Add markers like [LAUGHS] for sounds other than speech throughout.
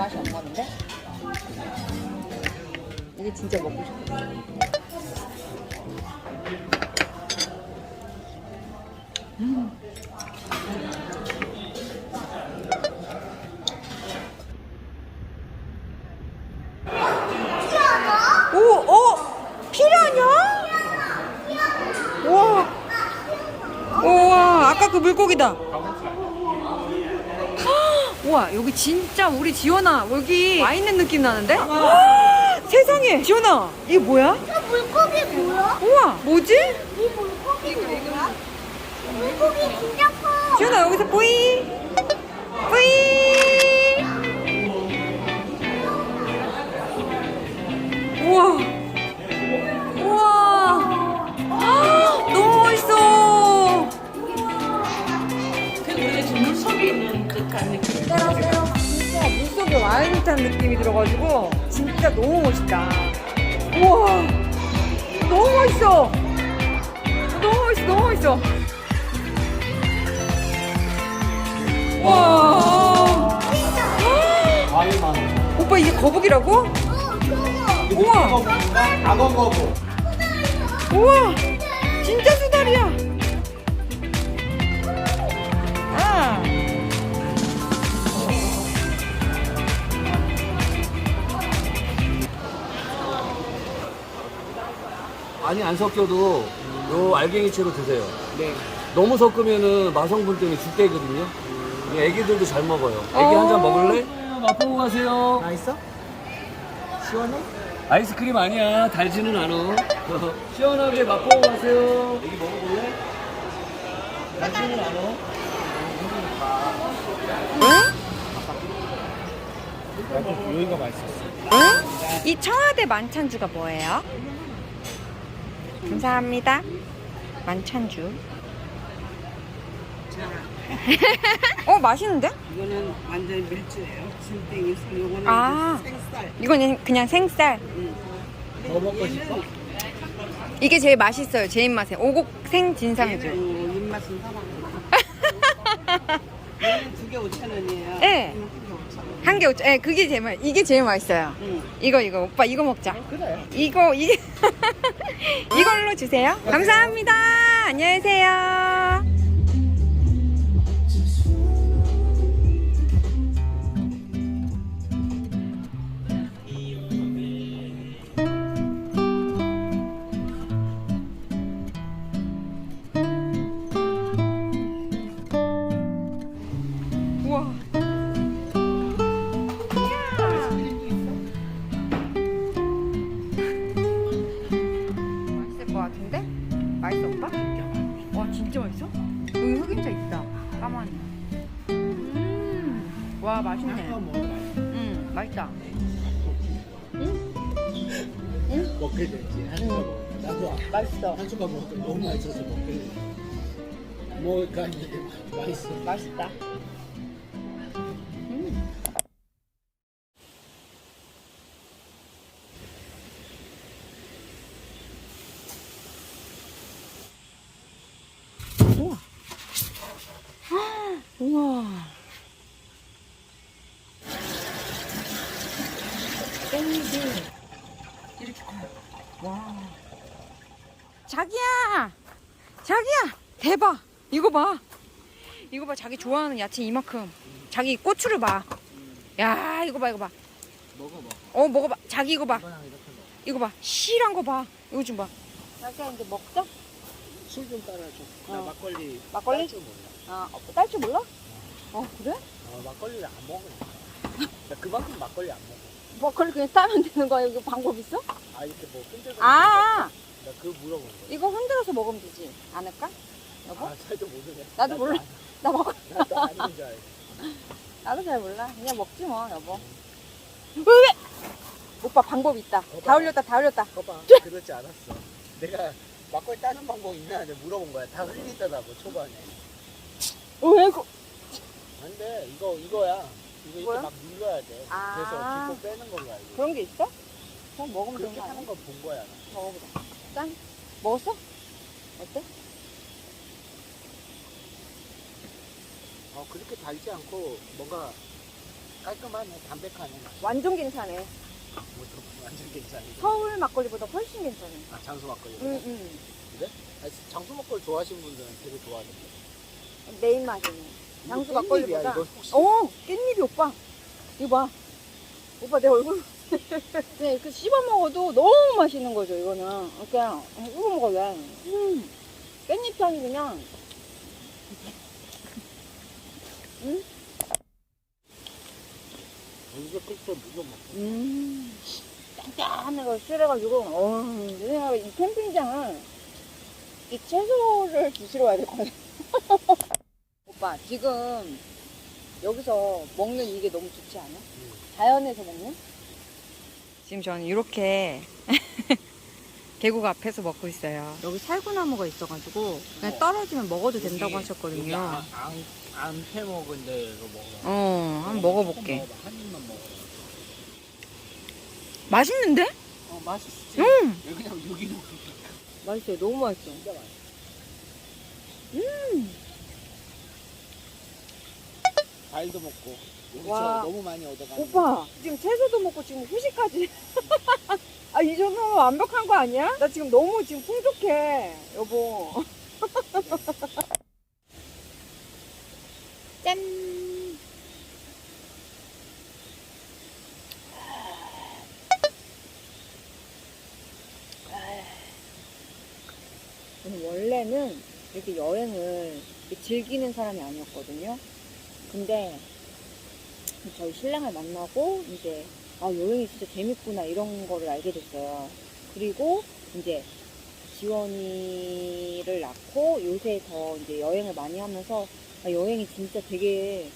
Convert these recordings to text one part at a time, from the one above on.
입맛이 없나 본데? 이게 진짜 먹고 싶어. 여기 진짜 우리 지원아, 여기 와 있는 느낌 나는데? 아, 세상에, 지원아, 이게 뭐야? 저 물고기 뭐야? 우와, 뭐지? 이 물고기 뭐야? 물고기 진짜 커. 지원아, 여기서 뿌이. 뿌이. 듯한 느낌이 들어가지고 진짜 너무 멋있다. 우와. 너무 멋있어. 너무 멋있어. 너무 멋있어. 와. 오빠 이게 거북이라고? 어. 우와. 악어 거북. 우와. 많이 안 섞여도 요 알갱이채로 드세요. 네. 너무 섞으면은 마성분 때문에 죽대거든요. 애기들도 잘 먹어요. 애기 한잔 어. 먹을래? 맛보고 가세요. 맛있어? 시원해? 아이스크림 아니야. 달지는 않아. [LAUGHS] 시원하게 맛보고 가세요. 애기 먹어볼래? 달지는 않아. 여기가 맛있었어. 응? 이 청와대 만찬주가 뭐예요? 감사합니다. 만찬주. 어 맛있는데? 이거는 완전 밀주예요. 진땡이 술. 요거는 아. 생쌀. 이거는 그냥 생쌀. 뭐 먹고 싶어? 이게 제일 맛있어요. 제 입맛에. 오곡 생 진상주. 얘는 입맛은 사람. [LAUGHS] 얘는 두개 5천 원이에요. 네. 한개 오천. 예, 그게 제일 맛. 이게 제일 맛있어요. 응. 이거 이거 오빠 이거 먹자. 그래. 이거 이게 [LAUGHS] 이걸로 주세요. 감사합니다. 안녕히 계세요. 숟갈 먹고 너무 맛있어서 먹게 돼. 먹으니까 이게 맛있어. 맛있다 음. 우와 [GASPS] 우와 깻잎이 이렇게 커요 와 자기야 자기야 대박 이거 봐 이거 봐 자기 좋아하는 야채 이만큼 자기 고추를 봐 야 이거 봐 이거 봐어 먹어봐. 먹어봐 자기 이거 봐 이거랑 이렇게 먹어. 이거 봐 실한 거 봐 이거 좀 봐 자기야 이제 먹자 술 좀 따라줘. 나 어. 막걸리. 막걸리? 딸줄 몰라. 아 딸 줄 몰라? 어 그래? 어, 막걸리를 안 먹으니까. 나 그만큼 막걸리 안 먹어. 막걸리 그냥 따면 되는 거야 이거 방법 있어? 아 이렇게 뭐 흔들고. 아나 그거 물어본 거야. 이거 흔들어서 먹으면 되지 않을까? 여보? 아 잘도 모르네. 나도 몰라. 안- 나 먹어 나도 아닌 줄 알고. [LAUGHS] 나도 잘 몰라 그냥 먹지 뭐 여보 왜 왜? 오빠 방법 있다 다 올렸다 다 올렸다 거봐. 그렇지 않았어. 내가 막걸리 따는 방법 있나 내가 물어본 거야. 다 흘리더라고 초반에. 어, 왜 이거 근데 이거 이거야. 이거 이렇게 뭐야? 막 눌러야 돼. 아. 그래서 기포 빼는 걸로 알고. 그런 게 있어? 그럼 먹으면 되는 그렇게 거 아니야? 하는 거본 거야. 나. 먹어보자 짠 먹었어? 어때? 어, 그렇게 달지 않고 뭔가 깔끔하네, 담백하네. 완전 괜찮네. 뭐좀 완전 괜찮네. 서울 막걸리보다 훨씬 괜찮네. 아, 장수 막걸리. 응, 응. 그래? 아니, 장수 막걸리 좋아하시는 분들은 되게 좋아하는데. 내 입맛이네. 장수 이거 깻잎이야, 막걸리보다. 이거 혹시? 어, 깻잎이 오빠. 이거 봐. 오빠 내 얼굴. [LAUGHS] 그냥 이렇게 씹어 먹어도 너무 맛있는 거죠, 이거는. 그냥 씹어 먹어야. 음. 깻잎 향이 그냥. 음? 이게 끝에 무조 먹고. 음. 걸 쓸어가지고, 어, 내가 이 캠핑장은 이 채소를 드시러 와야 될 것 같아. 오빠, 지금 여기서 먹는 이게 너무 좋지 않아? 자연에서 먹는? 지금 저는 이렇게 계곡 앞에서 먹고 있어요. 여기 살구나무가 있어가지고 그냥 떨어지면 먹어도 된다고 하셨거든요. 안 패 먹은데 이거 먹어. 어, 한번 먹어볼게. 먹어봐. 한 입만 먹어. 맛있는데? 어, 맛있지? 음! 여기 그냥 여기는 맛있어요. 너무 맛있어. 진짜 맛있어. 음! 과일도 먹고. 여기서 와. 너무 많이 얻어가. 오빠, 지금 채소도 먹고 지금 후식까지. [LAUGHS] 아, 이 정도면 완벽한 거 아니야? 나 지금 너무 지금 풍족해, 여보. [LAUGHS] 짠! 저는 원래는 이렇게 여행을 이렇게 즐기는 사람이 아니었거든요. 근데 저희 신랑을 만나고 이제 아 여행이 진짜 재밌구나 이런 거를 알게 됐어요. 그리고 이제 지원이를 낳고 요새 더 이제 여행을 많이 하면서 아, 여행이 진짜 되게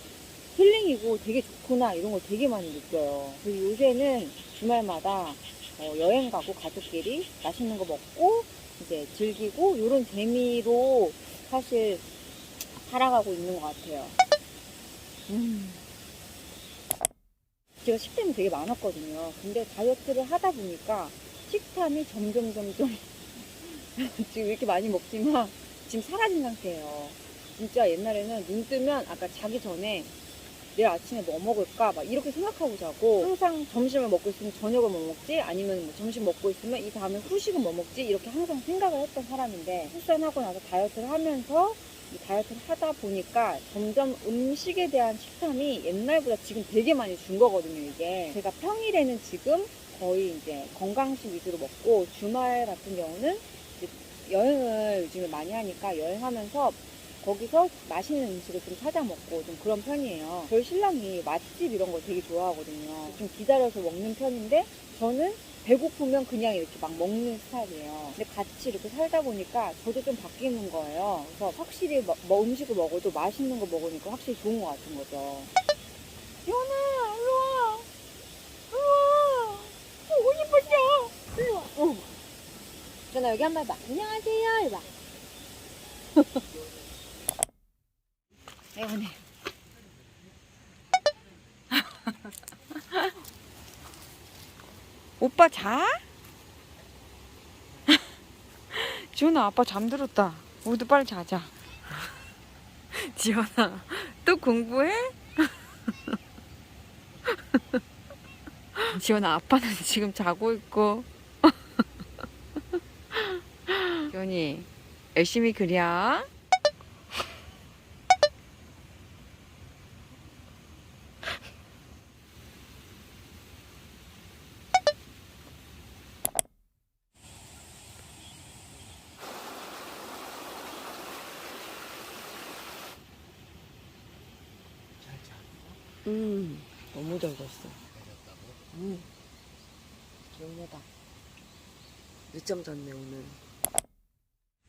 힐링이고 되게 좋구나 이런 걸 되게 많이 느껴요. 그리고 요새는 주말마다 어, 여행 가고 가족끼리 맛있는 거 먹고 이제 즐기고 이런 재미로 사실 살아가고 있는 것 같아요. 음. 제가 식탐이 되게 많았거든요. 근데 다이어트를 하다 보니까 식탐이 점점 점점 [LAUGHS] 지금 이렇게 많이 먹지만 지금 사라진 상태예요. 진짜 옛날에는 눈 뜨면 아까 자기 전에 내일 아침에 뭐 먹을까 막 이렇게 생각하고 자고 항상 점심을 먹고 있으면 저녁을 뭐 먹지 아니면 뭐 점심 먹고 있으면 이 다음에 후식은 뭐 먹지 이렇게 항상 생각을 했던 사람인데 출산하고 나서 다이어트를 하면서 이 다이어트를 하다 보니까 점점 음식에 대한 식탐이 옛날보다 지금 되게 많이 준 거거든요, 이게. 제가 평일에는 지금 거의 이제 건강식 위주로 먹고 주말 같은 경우는 여행을 요즘에 많이 하니까 여행하면서 거기서 맛있는 음식을 좀 찾아 먹고 좀 그런 편이에요. 저희 신랑이 맛집 이런 걸 되게 좋아하거든요. 좀 기다려서 먹는 편인데 저는 배고프면 그냥 이렇게 막 먹는 스타일이에요. 근데 같이 이렇게 살다 보니까 저도 좀 바뀌는 거예요. 그래서 확실히 뭐, 뭐 음식을 먹어도 맛있는 거 먹으니까 확실히 좋은 것 같은 거죠. 연아, 일로 와. 일로 와. 보고 싶었어. 일로 와. 어. 전화 여기 한번 해봐. 안녕하세요. 해봐. [LAUGHS] 애원해. 오빠 자? [LAUGHS] 지원아 아빠 잠들었다. 우리도 빨리 자자. [LAUGHS] 지원아 또 공부해? [LAUGHS] 지원아 아빠는 지금 자고 있고. 지원이 열심히 그려. 음, 너무 잘 잤어. 음, 개운하다. 늦잠 잤네, 오늘.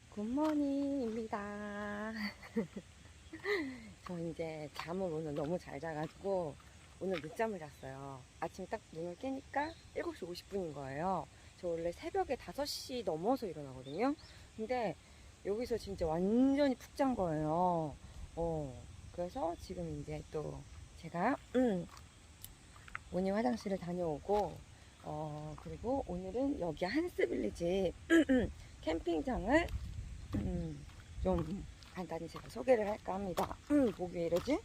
굿모닝입니다. [LAUGHS] 저 이제 잠을 오늘 너무 잘 자가지고 오늘 늦잠을 잤어요. 아침 딱 눈을 깨니까 7시 50분인 거예요. 저 원래 새벽에 5시 넘어서 일어나거든요. 근데 여기서 진짜 완전히 푹 잔 거예요. 어, 그래서 지금 이제 또 제가 음, 모닝 화장실을 다녀오고 어 그리고 오늘은 여기 한스빌리지 [CLEARS THROAT] 캠핑장을 음, 좀 간단히 제가 소개를 할까 합니다. 음, 왜 이러지?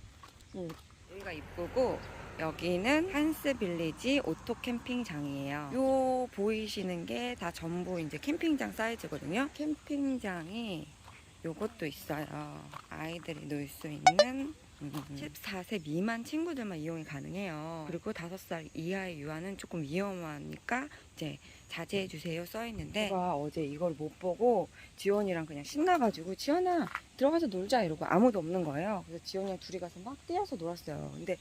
음, 여기가 이쁘고 여기는 한스 빌리지 오토 캠핑장이에요. 요 보이시는 게 다 전부 이제 캠핑장 사이즈거든요. 캠핑장이 요것도 있어요. 아이들이 놀 수 있는 음, 14세 미만 친구들만 이용이 가능해요. 그리고 5살 이하의 유아는 조금 위험하니까 이제 자제해 주세요 써 있는데 제가 어제 이걸 못 보고 지원이랑 그냥 신나가지고 지원아 들어가서 놀자 이러고 아무도 없는 거예요. 그래서 지원이랑 둘이 가서 막 뛰어서 놀았어요. 근데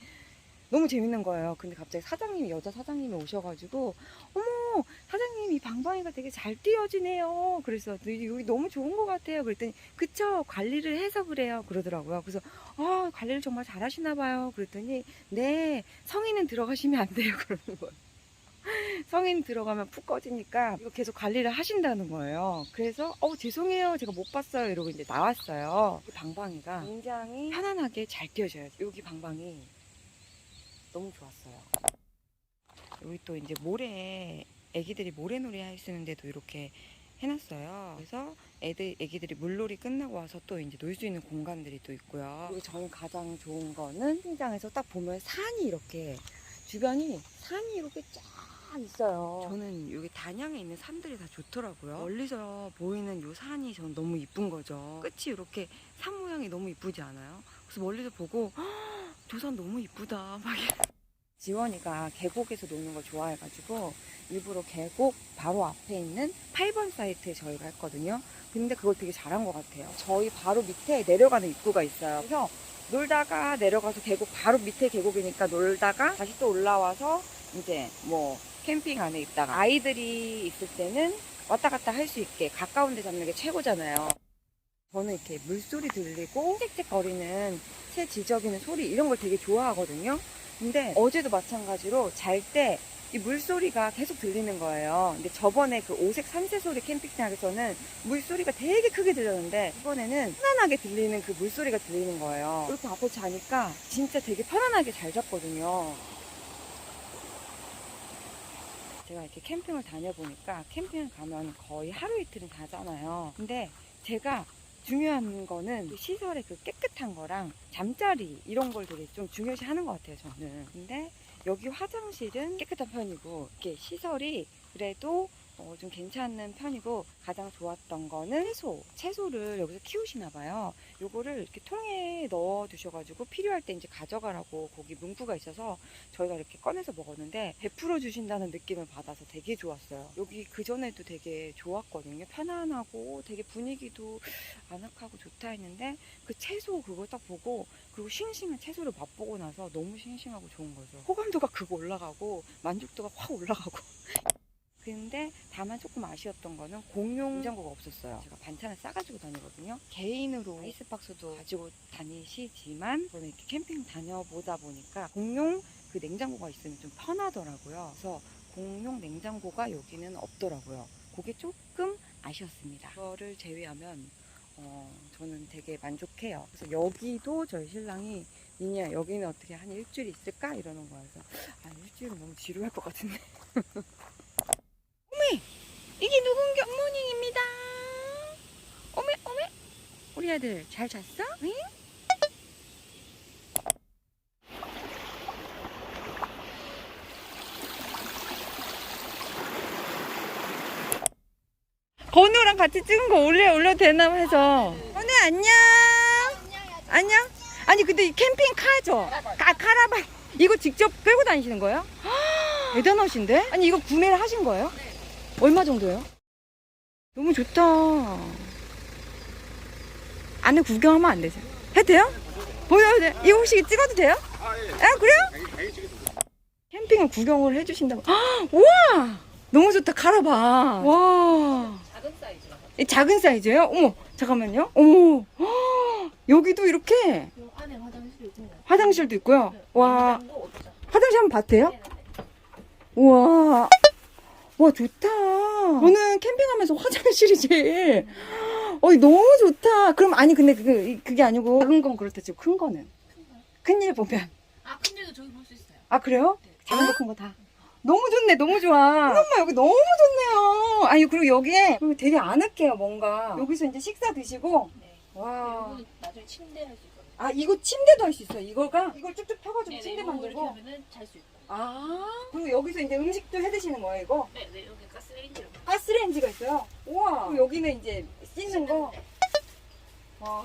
너무 재밌는 거예요. 근데 갑자기 사장님이 여자 사장님이 오셔가지고 어머 사장님 이 방방이가 되게 잘 띄어지네요. 그래서 여기 너무 좋은 것 같아요. 그랬더니 그쵸 관리를 해서 그래요. 그러더라고요. 그래서 아 관리를 정말 잘하시나 봐요. 그랬더니 네 성인은 들어가시면 안 돼요. [LAUGHS] 그러는 거예요. 성인 들어가면 푹 꺼지니까 이거 계속 관리를 하신다는 거예요. 그래서 어 죄송해요 제가 못 봤어요 이러고 이제 나왔어요. 이 방방이가 굉장히 편안하게 잘 띄워져요. 여기 방방이 너무 좋았어요. 여기 또 이제 모래 애기들이 모래놀이 할 수 있는 데도 이렇게 해놨어요. 그래서 애들 애기들이 물놀이 끝나고 와서 또 이제 놀 수 있는 공간들이 또 있고요. 그리고 저는 가장 좋은 거는 신장에서 딱 보면 산이 이렇게 주변이 산이 이렇게 쫙 있어요. 저는 여기 단양에 있는 산들이 다 좋더라고요. 멀리서 보이는 요 산이 저는 너무 이쁜 거죠. 끝이 이렇게 산 모양이 너무 이쁘지 않아요? 그래서 멀리서 보고 저산 너무 이쁘다. 막. 지원이가 계곡에서 노는 걸 좋아해가지고 일부러 계곡 바로 앞에 있는 8번 사이트에 저희가 했거든요. 근데 그걸 되게 잘한 것 같아요. 저희 바로 밑에 내려가는 입구가 있어요. 그래서 놀다가 내려가서 계곡 바로 밑에 계곡이니까 놀다가 다시 또 올라와서 이제 뭐 캠핑 안에 있다가 아이들이 있을 때는 왔다 갔다 할 수 있게 가까운 데 잡는 게 최고잖아요. 저는 이렇게 물소리 들리고 짹짹 거리는 새 지저귀는 소리 이런 걸 되게 좋아하거든요. 근데 어제도 마찬가지로 잘 때 이 물소리가 계속 들리는 거예요. 근데 저번에 그 오색 삼새소리 캠핑장에서는 물소리가 되게 크게 들렸는데 이번에는 편안하게 들리는 그 물소리가 들리는 거예요. 이렇게 앞에 자니까 진짜 되게 편안하게 잘 잤거든요. 제가 이렇게 캠핑을 다녀보니까 캠핑을 가면 거의 하루 이틀은 가잖아요. 근데 제가 중요한 거는 그 시설의 그 깨끗한 거랑 잠자리 이런 걸 되게 좀 중요시 하는 것 같아요, 저는. 근데 여기 화장실은 깨끗한 편이고, 이렇게 시설이 그래도 어, 좀 괜찮은 편이고, 가장 좋았던 거는 채소. 채소를 여기서 키우시나 봐요. 요거를 이렇게 통에 넣어 두셔가지고 필요할 때 이제 가져가라고 거기 문구가 있어서 저희가 이렇게 꺼내서 먹었는데 베풀어 주신다는 느낌을 받아서 되게 좋았어요. 여기 그 전에도 되게 좋았거든요. 편안하고 되게 분위기도 아늑하고 좋다 했는데 그 채소 그거 딱 보고 그리고 싱싱한 채소를 맛보고 나서 너무 싱싱하고 좋은 거죠. 호감도가 그거 올라가고 만족도가 확 올라가고 근데 다만 조금 아쉬웠던 거는 공용 냉장고가 없었어요. 제가 반찬을 싸가지고 다니거든요. 개인으로 아이스박스도 가지고 다니시지만 저는 이렇게 캠핑 다녀보다 보니까 공용 그 냉장고가 있으면 좀 편하더라고요. 그래서 공용 냉장고가 여기는 없더라고요. 그게 조금 아쉬웠습니다. 그거를 제외하면 어, 저는 되게 만족해요. 그래서 여기도 저희 신랑이 니니야 여기는 어떻게 한 일주일 있을까 이러는 거여서 아 일주일은 너무 지루할 것 같은데. [LAUGHS] 이게 누군가 모닝입니다. 어메 어메 우리 아들 잘 잤어? 응? 건우랑 같이 찍은 거 올려 올려도 되나 해서. 건우 안녕. 안녕. 아니 근데 이 캠핑 카죠? 카 카라반 이거 직접 끌고 다니시는 거예요? [GASPS] 대단하신데? 아니 이거 구매를 하신 거예요? 얼마 정도예요? 너무 좋다. 안에 구경하면 안 되죠? 해도 돼요? 보여도 돼? 이거 혹시 찍어도 돼요? 아, 그래요? 캠핑을 구경을 해주신다고. 헉, 우와! 너무 좋다, 카라반. 와. 작은 사이즈요? 작은 사이즈예요? 어머, 잠깐만요. 어머, 헉, 여기도 이렇게 안에 화장실 있고 화장실도 있고요. 와, 없죠. 화장실 한번 봐도 돼요? 우와. 와, 좋다. 저는 캠핑하면서 화장실이 제일, 어이, 너무 좋다. 그럼, 아니, 근데 그, 그게 아니고, 작은 건 그렇다 치고, 큰 거는. 큰일 보면. 아 근데도 저기 볼 수 있어요. 아, 그래요? 작은 거, 큰 거 다. 너무 좋네, 너무 좋아. 엄마, 여기 너무 좋네요. 아니, 그리고 여기에, 그리고 되게 아늑해요, 뭔가. 여기서 이제 식사 드시고, 네. 와. 그리고 나중에 침대 할 수 있거든요. 아 이거 침대도 할 수 있어. 이거가 이걸 쭉쭉 펴가지고 침대 만들고. 하면은 잘 수 있고. 아 그리고 여기서 이제 음식도 해 드시는 거예요 이거? 네, 네, 여기 가스레인지로. 가스레인지가 있어요. 우와. 그럼 여기는 이제 씻는 거. 와.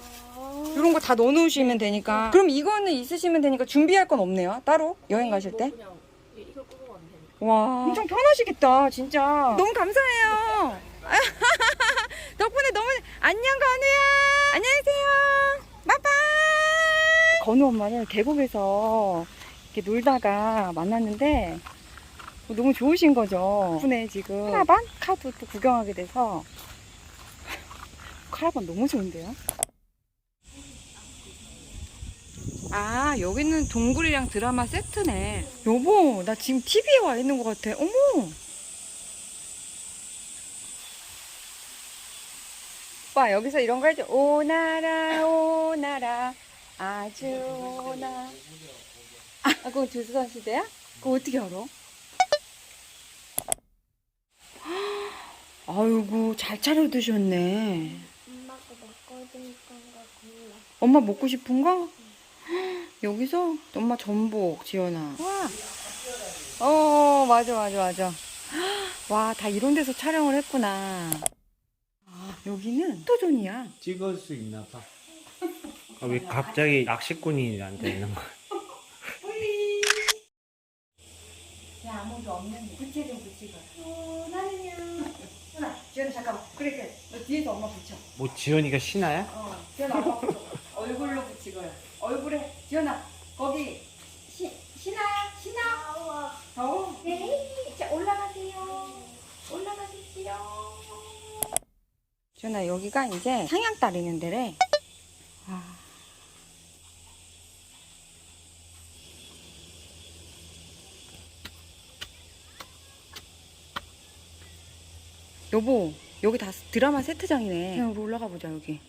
이런 거 다 넣어놓으시면 되니까. 그럼 이거는 있으시면 되니까 준비할 건 없네요. 따로 여행 가실 때. 그냥 예, 이걸 끄고 가면 되니까. 와. 엄청 편하시겠다, 진짜. 너무 감사해요. [LAUGHS] 덕분에 너무 안녕 건우야. 안녕하세요. 빠빠. 건우 엄마를 계곡에서 이렇게 놀다가 만났는데 너무 좋으신 거죠. 덕분에 지금 카라반 카도 또 구경하게 돼서 [LAUGHS] 카라반 너무 좋은데요. 아 여기는 동굴이랑 드라마 세트네. 여보 나 지금 TV에 와 있는 것 같아. 어머. 오빠 여기서 이런 거 해줘. 오나라 오나라 아주 오나. 아 그건 조수선 시대야? 그거 어떻게 알아? 아이고 잘 차려 드셨네. 엄마가 먹고 싶은 거 골라. 엄마 먹고 싶은 거? 여기서 엄마 전복 지연아. 와. 어 맞아 맞아 맞아. 와 다 이런 데서 촬영을 했구나. 아 여기는 포토존이야. 찍을 수 있나 봐. 아, 왜 갑자기 낚시꾼이 앉아 있는 거야? 아무도 없는 부채 좀 붙이고. 어 나는요. 지연아 지연아 잠깐만. 그래 그래. 너 뒤에서 엄마 붙여. 뭐 지연이가 신하야? 어 지연아 엄마 붙여. 얼굴로 붙이고요. 얼굴에 지연아 거기 시 신아야 신아. 더워. 네. 자 올라가세요. 올라가십시오. 지연아 여기가 이제 상향 따리는 데래. 아. 여보 여기 다 드라마 세트장이네. 그냥 올라가 보자 여기.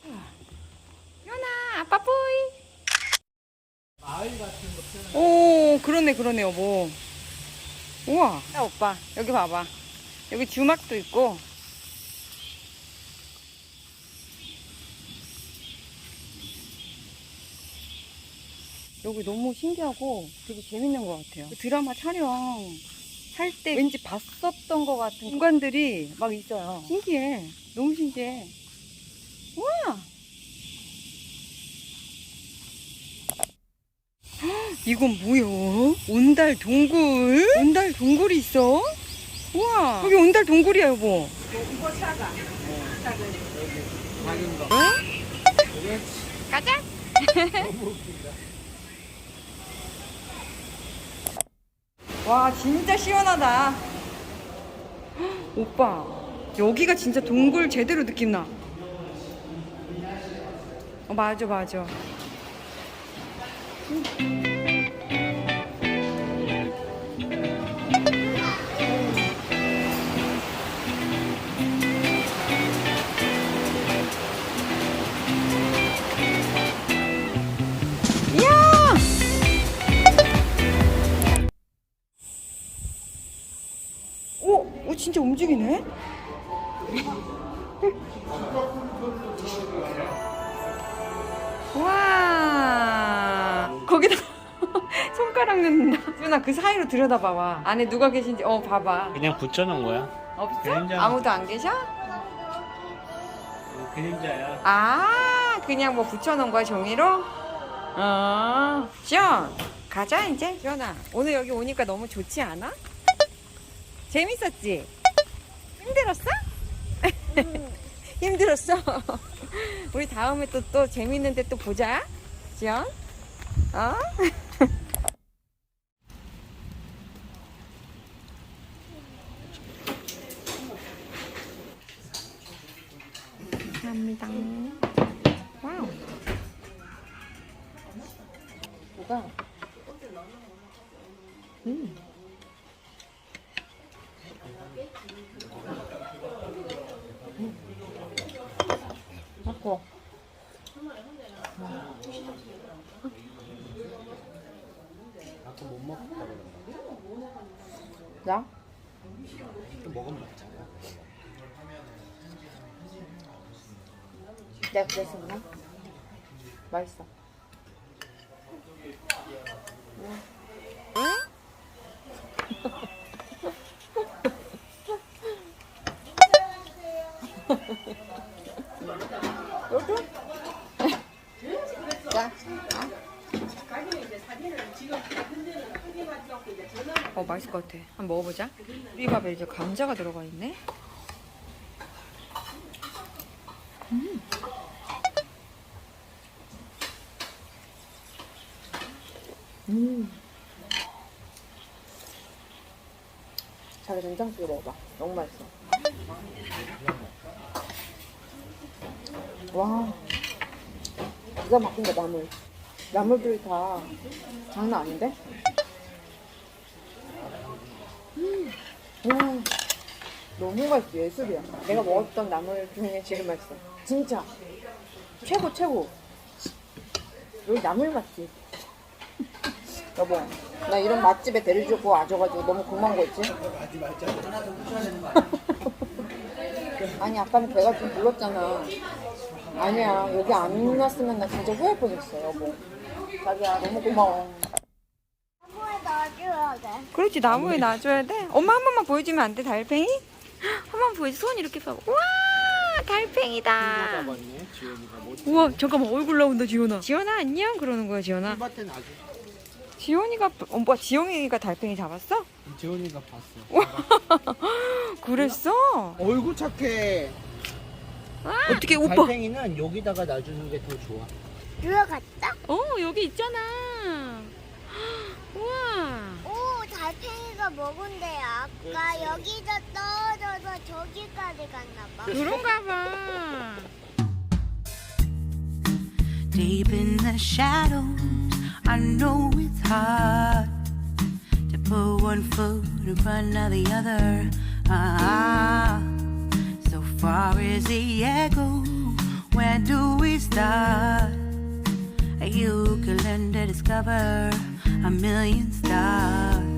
연아 아빠 뿌이. 마을 같은 거 표현. 오 그러네 그러네 여보. 우와. 야 오빠 여기 봐봐. 여기 주막도 있고. 여기 너무 신기하고 되게 재밌는 것 같아요. 그 드라마 촬영 할 때 왠지 봤었던 것 같은 공간들이 막 있어요. 신기해. 너무 신기해. 우와! 헉, [GASPS] 이건 뭐야? 온달 동굴? 온달 동굴이 있어? 우와! 여기 온달 동굴이야, 여보. 이거 사가. 작은 거. 가자! 너무 [LAUGHS] 웃긴다. 와 진짜 시원하다. 헉, [GASPS] 오빠 여기가 진짜 동굴 제대로 느낌 나. 어, 맞아 맞아. 이 진짜 움직이네. 와, 거기다 [LAUGHS] 손가락 넣는다. 준아 그 사이로 들여다봐봐. 안에 누가 계신지 어 봐봐. 그냥 붙여놓은 거야. 없어? 그림자. 아무도 안 계셔? 그림자야. 아, 그냥 뭐 붙여놓은 거야 종이로? 아, 지연 가자 이제. 지연아, 오늘 여기 오니까 너무 좋지 않아? 재밌었지? 힘들었어? [LAUGHS] 힘들었어? [LAUGHS] 우리 다음에 또, 또 재밌는데 또 보자. 지연? 어? 감사합니다. 와우. 뭐가? 음. 맞고. 아까 못 먹었다. 내가 그랬었나? 맛있어. 어 맛있을 것 같아. 한번 먹어보자. 비밥에 이제 감자가 들어가 있네. 음. 자기 된장찌개 먹어봐. 너무 맛있어. 와. 기가 막힌다 나물. 나물들이 다 장난 아닌데? 와, 너무 맛있어 예술이야. 내가 먹었던 나물 중에 제일 맛있어. 진짜 최고 최고. 여기 나물 맛집. [LAUGHS] 여보, 나 이런 맛집에 데려주고 와줘가지고 너무 고마운 거 있지? [LAUGHS] 아니 아까는 배가 좀 불렀잖아. 아니야 여기 안 왔으면 나 진짜 후회할 뻔했어 여보. 자기야 너무 고마워. 나무에 넣어줘야 돼. 그렇지 나무에 놔줘야 돼. 엄마 한 번만 보여주면 안 돼 달팽이? 한 번 보여줘. 손 이렇게 봐. 우와 달팽이다. 잡았네 뭐 우와 잠깐만 얼굴 나온다 지원아. 지원아 안녕 그러는 거야 아주 지원이가 어, 뭐야 지영이가 달팽이 잡았어? 지원이가 봤어 [LAUGHS] 그랬어? 얼굴 착해 어떻게 오빠? 달팽이는 여기다가 놔주는 게 더 좋아 들어갔다? 어 여기 있잖아. 우와. 오, 달팽이가 먹은데 아까 여기서 떨어져서 저기까지 갔나 봐. 그런가 봐. Deep in the shadows, I know it's hard to put one foot in front of the other. Ah, far is the echo. Where do we start? You can learn to discover a million stars.